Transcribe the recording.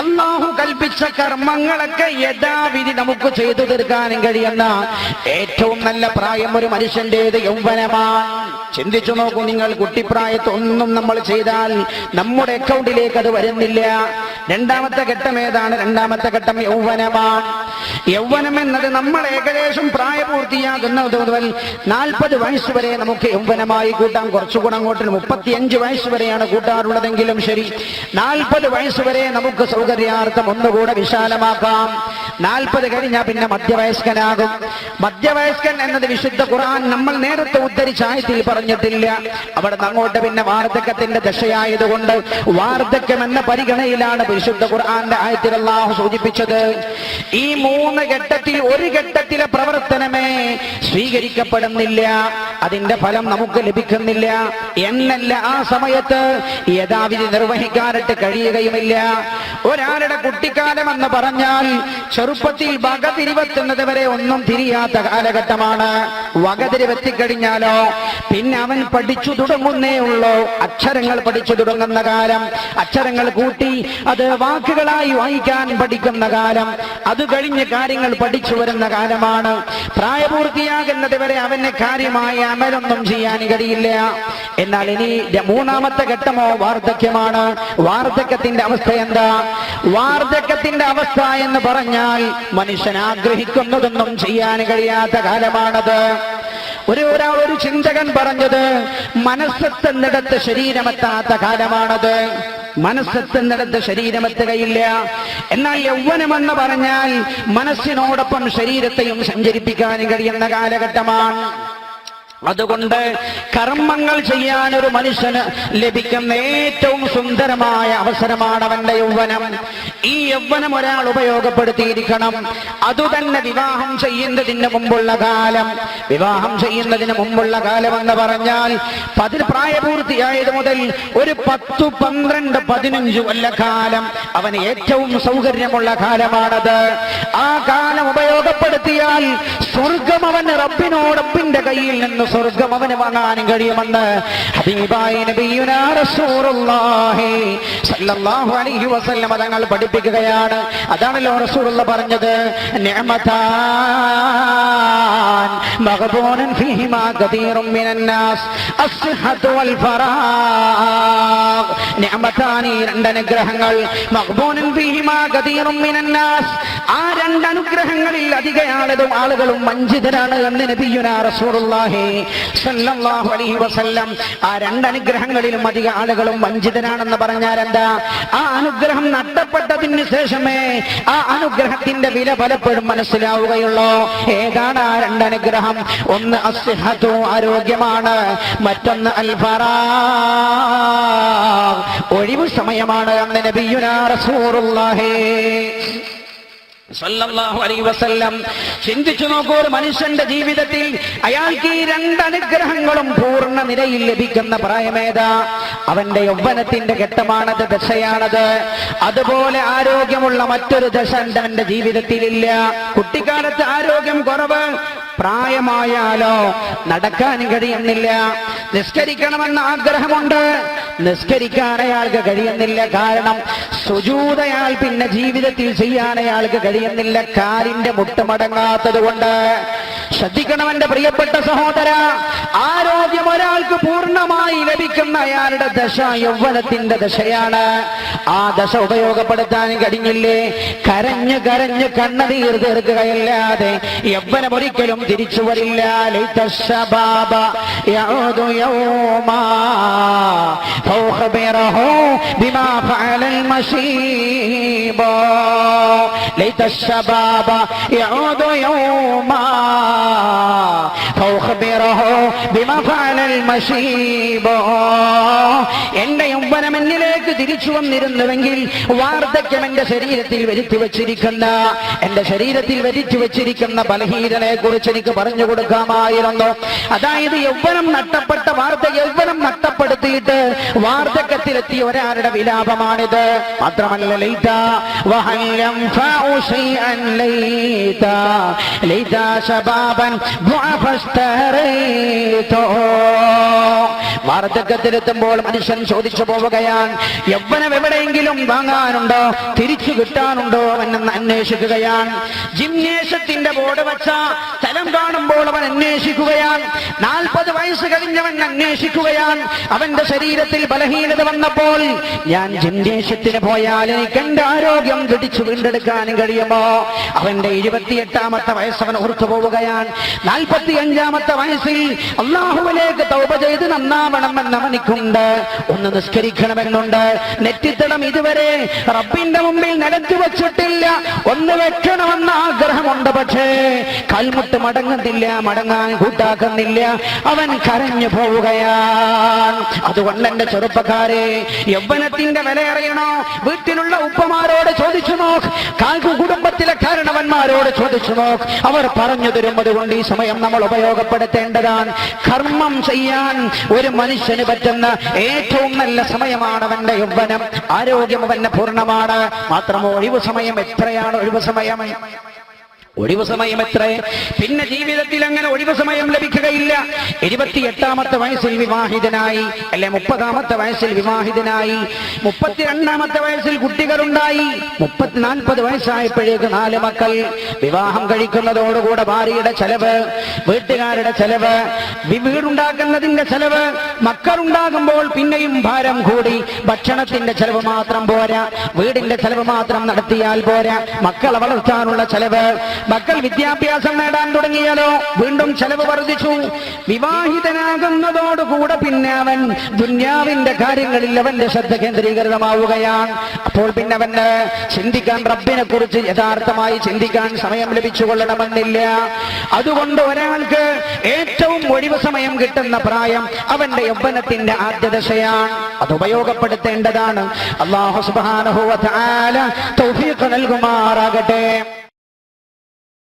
അള്ളാഹു കൽപ്പിച്ച കർമ്മങ്ങളൊക്കെ യഥാവിധി നമുക്ക് ചെയ്തു തീർക്കാനും കഴിയുന്ന ഏറ്റവും നല്ല പ്രായം ഒരു മനുഷ്യന്റേത് യൗവനമാണ്. ചിന്തിച്ചു നോക്കൂ നിങ്ങൾ കുട്ടിപ്രായത്ത് ഒന്നും നമ്മൾ ചെയ്താൽ നമ്മുടെ അക്കൗണ്ടിലേക്ക് അത് വരുന്നില്ല. രണ്ടാമത്തെ ഘട്ടം ഏതാണ്? രണ്ടാമത്തെ ഘട്ടം യൗവനമാണ്. യൗവനം എന്നത് നമ്മൾ ഏകദേശം പ്രായപൂർത്തിയാകുന്നത് മുതൽ നാൽപ്പത് വയസ്സ് വരെ നമുക്ക് യൗവനമായി കൂട്ടാം. കുറച്ചുകൂടെ അങ്ങോട്ട് മുപ്പത്തിയഞ്ച് വയസ്സ് വരെയാണ് കൂട്ടാറുള്ളതെങ്കിലും ശരി. നാൽപ്പത് വയസ്സ് വരെ നമുക്ക് സൗകര്യാർത്ഥം ഒന്നുകൂടെ വിശാലമാക്കാം. നാൽപ്പത് കഴിഞ്ഞാൽ പിന്നെ മധ്യവയസ്കനാകും. മധ്യവയസ്കൻ എന്നത് വിശുദ്ധ ഖുർആൻ നമ്മൾ നേരത്തെ ഉദ്ധരിച്ച ആയത്തിൽ പറഞ്ഞിട്ടില്ല. അവിടെ അങ്ങോട്ട് പിന്നെ വാർദ്ധക്യത്തിന്റെ ദശയായതുകൊണ്ട് വാർദ്ധക്യം എന്ന പരിഗണനയിലാണ് വിശുദ്ധ ഖുർആന്റെ ആയത്തിൽ അള്ളാഹു സൂചിപ്പിച്ചത്. ഈ മൂന്ന് ഘട്ടത്തിൽ ഒരു ഘട്ടത്തിലെ പ്രവർത്തനമേ സ്വീകരിക്കപ്പെടുന്നില്ല. അതിന്റെ ഫലം നമുക്ക് ലഭിക്കുന്നില്ല. എന്നല്ല ആ സമയത്ത് യഥാവിധി നിർവഹിക്കാനായിട്ട് കഴിയുകയുമില്ല. ഒരാളുടെ കുട്ടിക്കാലം എന്ന് പറഞ്ഞാൽ ചെറുപ്പത്തിൽ വക തിരിവെത്തുന്നത് വരെ ഒന്നും തിരിയാത്ത കാലഘട്ടമാണ്. വകതിരിവെത്തിക്കഴിഞ്ഞാലോ പിന്നെ അവൻ പഠിച്ചു തുടങ്ങുന്നേ ഉള്ളൂ. അക്ഷരങ്ങൾ പഠിച്ചു തുടങ്ങുന്ന കാലം. അക്ഷരങ്ങൾ കൂട്ടി അത് വാക്കുകളായി വായിക്കാൻ പഠിക്കുന്ന കാലം. അത് കഴിഞ്ഞ് കാര്യങ്ങൾ പഠിച്ചു വരുന്ന കാലമാണ്. പ്രായപൂർത്തിയാകുന്നത് വരെ അവന് കാര്യമായ അമലൊന്നും ചെയ്യാൻ കഴിയില്ല. എന്നാൽ ഇനി മൂന്നാമത്തെ ഘട്ടമോ വാർദ്ധക്യമാണ്. വാർദ്ധക്യത്തിന്റെ അവസ്ഥ എന്താ? വാർദ്ധക്യത്തിന്റെ അവസ്ഥ എന്ന് പറഞ്ഞാൽ മനുഷ്യൻ ആഗ്രഹിക്കുന്നതൊന്നും ചെയ്യാൻ കഴിയാത്ത കാലമാണത്. ഒരു ഒരാൾ ഒരു ചിന്തകൻ പറഞ്ഞത് മനസ്സെത്തുന്നിടത്ത് ശരീരമെത്താത്ത കാലമാണത്. മനസ്സെത്തുന്നിടത്ത് ശരീരമെത്തുകയില്ല. എന്നാൽ യൗവനമെന്ന് പറഞ്ഞാൽ മനസ്സിനോടൊപ്പം ശരീരത്തെയും സഞ്ചരിപ്പിക്കാനും കഴിയുന്ന കാലഘട്ടമാണ്. അതുകൊണ്ട് കർമ്മങ്ങൾ ചെയ്യാൻ ഒരു മനുഷ്യന് ലഭിക്കുന്ന ഏറ്റവും സുന്ദരമായ അവസരമാണ് അവന്റെ യൗവനം. ഈ യൗവനം ഒരാൾ ഉപയോഗപ്പെടുത്തിയിരിക്കണം. അതുതന്നെ വിവാഹം ചെയ്യുന്നതിന് മുമ്പുള്ള കാലം. വിവാഹം ചെയ്യുന്നതിന് മുമ്പുള്ള കാലം എന്ന് പറഞ്ഞാൽ പതിൽ പ്രായപൂർത്തിയായത് മുതൽ ഒരു പത്തു പന്ത്രണ്ട് പതിനഞ്ചു കൊല്ലക്കാലം കാലം അവന് ഏറ്റവും സൗകര്യമുള്ള കാലമാണത്. ആ കാലം ഉപയോഗപ്പെടുത്തിയാൽ സ്വർഗം അവന് റബ്ബിനോടൊപ്പിന്റെ കയ്യിൽ നിന്ന് സ്വർഗം അവന് വാങ്ങാനും കഴിയുമെന്ന് ഹബീബായി നബിയുനാ റസൂലുള്ളാഹി സല്ലല്ലാഹു അലൈഹി വസല്ലം തങ്ങൾ പഠിപ്പിക്കുകയാണ് അതാണല്ലോ റസൂറുള്ള പറഞ്ഞത്. നിഅമതാൻ മഗ്ബൂനൻ ഫീഹിമാ കതീറും മിനൻ വൽ ഫറാഗ്. നിഅമതാൻ രണ്ട് അനുഗ്രഹങ്ങൾ മഗ്ബൂനൻ ഫീഹിമാ കതീറും ആ രണ്ട് അനുഗ്രഹങ്ങളിൽ അധിക ആളുകളും വഞ്ചിതരാണ് എന്ന് നബിയുനാ സല്ലല്ലാഹു അലൈഹി വസല്ലം. ആ രണ്ടനുഗ്രഹങ്ങളിലും അധിക ആളുകളും വഞ്ചിതരാണെന്ന് പറഞ്ഞാൽ എന്താ ആ അനുഗ്രഹം നഷ്ടപ്പെട്ടതിന് ശേഷമേ ആ അനുഗ്രഹത്തിന്റെ വില പലപ്പോഴും മനസ്സിലാവുകയുള്ളൂ. ഏതാണ് ആ രണ്ട് അനുഗ്രഹം ഒന്ന് അസ്ഹത്തു ആരോഗ്യമാണ്. മറ്റൊന്ന് അൽഫറ ഒഴിവ് സമയമാണ് അന്ന് നബിയുനാ വസല്ലം ചിന്തിച്ചു നോക്കൂ ഒരു മനുഷ്യന്റെ ജീവിതത്തിൽ അയാൾക്ക് ഈ രണ്ടനുഗ്രഹങ്ങളും പൂർണ നിലയിൽ ലഭിക്കുന്ന പ്രായമേതാ അവന്റെ യൗവനത്തിന്റെ ഘട്ടമാണത് ദശയാണത്. അതുപോലെ ആരോഗ്യമുള്ള മറ്റൊരു ദശ അവന്റെ ജീവിതത്തിൽ ഇല്ല കുട്ടിക്കാലത്ത് ആരോഗ്യം കുറവ് പ്രായമായാലോ നടക്കാൻ കഴിയുന്നില്ല. നിസ്കരിക്കണമെന്ന ആഗ്രഹമുണ്ട്. നിസ്കരിക്കാൻ അയാൾക്ക് കഴിയുന്നില്ല. കാരണം സുജൂത അയാൾ പിന്നെ ജീവിതത്തിൽ ചെയ്യാൻ അയാൾക്ക് കഴിയുന്നില്ല. കാലിന്റെ മുട്ടുമടങ്ങാത്തത് കൊണ്ട് ശ്രദ്ധിക്കണം എന്റെ പ്രിയപ്പെട്ട സഹോദര. ആരോഗ്യം ഒരാൾക്ക് പൂർണമായി ലഭിക്കുന്ന അയാളുടെ ദശ യൗവനത്തിന്റെ ദശയാണ്. ആ ദശ ഉപയോഗപ്പെടുത്താൻ കഴിഞ്ഞില്ലേ? കരഞ്ഞ് കരഞ്ഞ് കണ്ണുനീർ തീർക്കുകയല്ലാതെ യൗവനം ഒരിക്കലും തിരിച്ചു വരില്ല. فأخبره خبيره بما فعل المشيب. ليت الشباب يعود يوما فأخبره خبيره بما فعل المشيب. യൗവനമെന്നിലേക്ക് തിരിച്ചു വന്നിരുന്നുവെങ്കിൽ വാർദ്ധക്യം എന്റെ ശരീരത്തിൽ വരുത്തി വച്ചിരിക്കുന്ന എന്റെ ശരീരത്തിൽ വരുത്തി വച്ചിരിക്കുന്ന ബലഹീനനെ കുറിച്ച് എനിക്ക് പറഞ്ഞു കൊടുക്കാമായിരുന്നു. അതായത് യൗവനം നഷ്ടപ്പെട്ട വാർദ്ധ യൗവനം നഷ്ടപ്പെടുത്തിയിട്ട് വാർദ്ധക്യത്തിലെത്തിയ ഒരാളുടെ വിലാപമാണിത്. മാത്രമല്ല ലൈത ലൈതാ ശബാബൻ ോ വാർദ്ധക്യത്തിലെത്തുമ്പോൾ മനുഷ്യൻ ചോദിച്ചു പോവുകയാണ് യൗവനം എവിടെയെങ്കിലും വാങ്ങാനുണ്ടോ? തിരിച്ചു കിട്ടാനുണ്ടോ? അവനെന്ന് അന്വേഷിക്കുകയാണ്. ജിംനേഷ്യത്തിന്റെ ബോർഡ് വച്ച സ്ഥലം കാണുമ്പോൾ അവൻ അന്വേഷിക്കുകയാണ്. നാൽപ്പത് വയസ്സ് കഴിഞ്ഞവൻ അന്വേഷിക്കുകയാണ്. അവന്റെ ശരീരത്തിൽ ബലഹീനത വന്നപ്പോൾ ഞാൻ ജിംനേഷ്യത്തിന് പോയാൽ എനിക്ക് എന്റെ ആരോഗ്യം പിടിച്ചു വീണ്ടെടുക്കാനും കഴിയുമോ? അവന്റെ ഇരുപത്തിയെട്ടാമത്തെ വയസ്സ് അവൻ ഓർത്തു പോവുകയാണ് നാൽപ്പത്തി അഞ്ചാമത്തെ വയസ്സിൽ അള്ളാഹുവിലേക്ക് തൗപ ചെയ്ത് നന്നാവണമെന്ന് അവനിക്കുണ്ട്. ഒന്ന് നിസ്കരിക്കണമെന്നുണ്ട്. നെറ്റിത്തടം ഇതുവരെ റബ്ബിന്റെ മുമ്പിൽ നിലത്തു വെച്ചിട്ടില്ല. ഒന്ന് വെക്കണമെന്ന ആഗ്രഹമുണ്ട്. പക്ഷേ കൽമുട്ട് മടങ്ങുന്നില്ല മടങ്ങാൻ കൂട്ടാക്കുന്നില്ല. അവൻ കരഞ്ഞു പോവുകയാണ്. അതുകൊണ്ട് എന്റെ ചെറുപ്പക്കാരെ യൗവനത്തിന്റെ വില അറിയണോ? വീട്ടിലുള്ള ഉപ്പമാരോട് ചോദിച്ചു നോക്ക് കാൽക്കു കുടുംബത്തിലെ കാരണവന്മാരോട് ചോദിച്ചു നോക്ക്. അവർ പറഞ്ഞു തരുന്നത് കൊണ്ട് ഈ സമയം നമ്മൾ ഉപയോഗപ്പെടുത്തേണ്ടതാണ്. കർമ്മം ചെയ്യാൻ ഒരു മനുഷ്യന് പറ്റുന്ന ഏറ്റവും നല്ല സമയമാണ് അവന്റെ യൗവനം. ആരോഗ്യം അവന്റെ പൂർണമാണ്. മാത്രമോ ഒഴിവ് സമയം എത്രയാണ്? ഒഴിവ് സമയം ഒഴിവു സമയം എത്ര? പിന്നെ ജീവിതത്തിൽ അങ്ങനെ ഒഴിവ് സമയം ലഭിക്കുകയില്ല. ഇരുപത്തിയെട്ടാമത്തെ വയസ്സിൽ വിവാഹിതനായി അല്ലെ മുപ്പതാമത്തെ വയസ്സിൽ വിവാഹിതനായി മുപ്പത്തിരണ്ടാമത്തെ വയസ്സിൽ കുട്ടികളുണ്ടായി മുപ്പത്തി നാൽപ്പത് വയസ്സായപ്പോഴേക്ക് നാല് മക്കൾ വിവാഹം കഴിക്കുന്നതോടുകൂടെ ഭാര്യയുടെ ചെലവ് വീട്ടുകാരുടെ ചെലവ് വീടുണ്ടാക്കുന്നതിന്റെ ചെലവ് മക്കളുണ്ടാകുമ്പോൾ പിന്നെയും ഭാരം കൂടി. ഭക്ഷണത്തിന്റെ ചെലവ് മാത്രം പോരാ വീടിന്റെ ചെലവ് മാത്രം നടത്തിയാൽ പോരാ മക്കളെ വളർത്താനുള്ള ചെലവ് മക്കൾ വിദ്യാഭ്യാസം നേടാൻ തുടങ്ങിയാലോ? വീണ്ടും ചെലവ് വർദ്ധിച്ചു. വിവാഹിതനാകുന്നതോടുകൂടെ പിന്നെ അവൻ ദുന്യാവിന്റെ കാര്യങ്ങളിൽ അവന്റെ ശ്രദ്ധ കേന്ദ്രീകൃതമാവുകയാണ്. അപ്പോൾ പിന്നെ അവന് ചിന്തിക്കാൻ റബ്ബിനെ കുറിച്ച് യഥാർത്ഥമായി ചിന്തിക്കാൻ സമയം ലഭിച്ചുകൊള്ളണമെന്നില്ല. അതുകൊണ്ട് ഒരാൾക്ക് ഏറ്റവും ഒഴിവ് സമയം കിട്ടുന്ന പ്രായം അവന്റെ യൗവനത്തിന്റെ ആദ്യ ദശയാണ്. അത് ഉപയോഗപ്പെടുത്തേണ്ടതാണ്. അള്ളാഹു സുബാനഹുവ തൗഫീഖ് നൽകുമാറാകട്ടെ.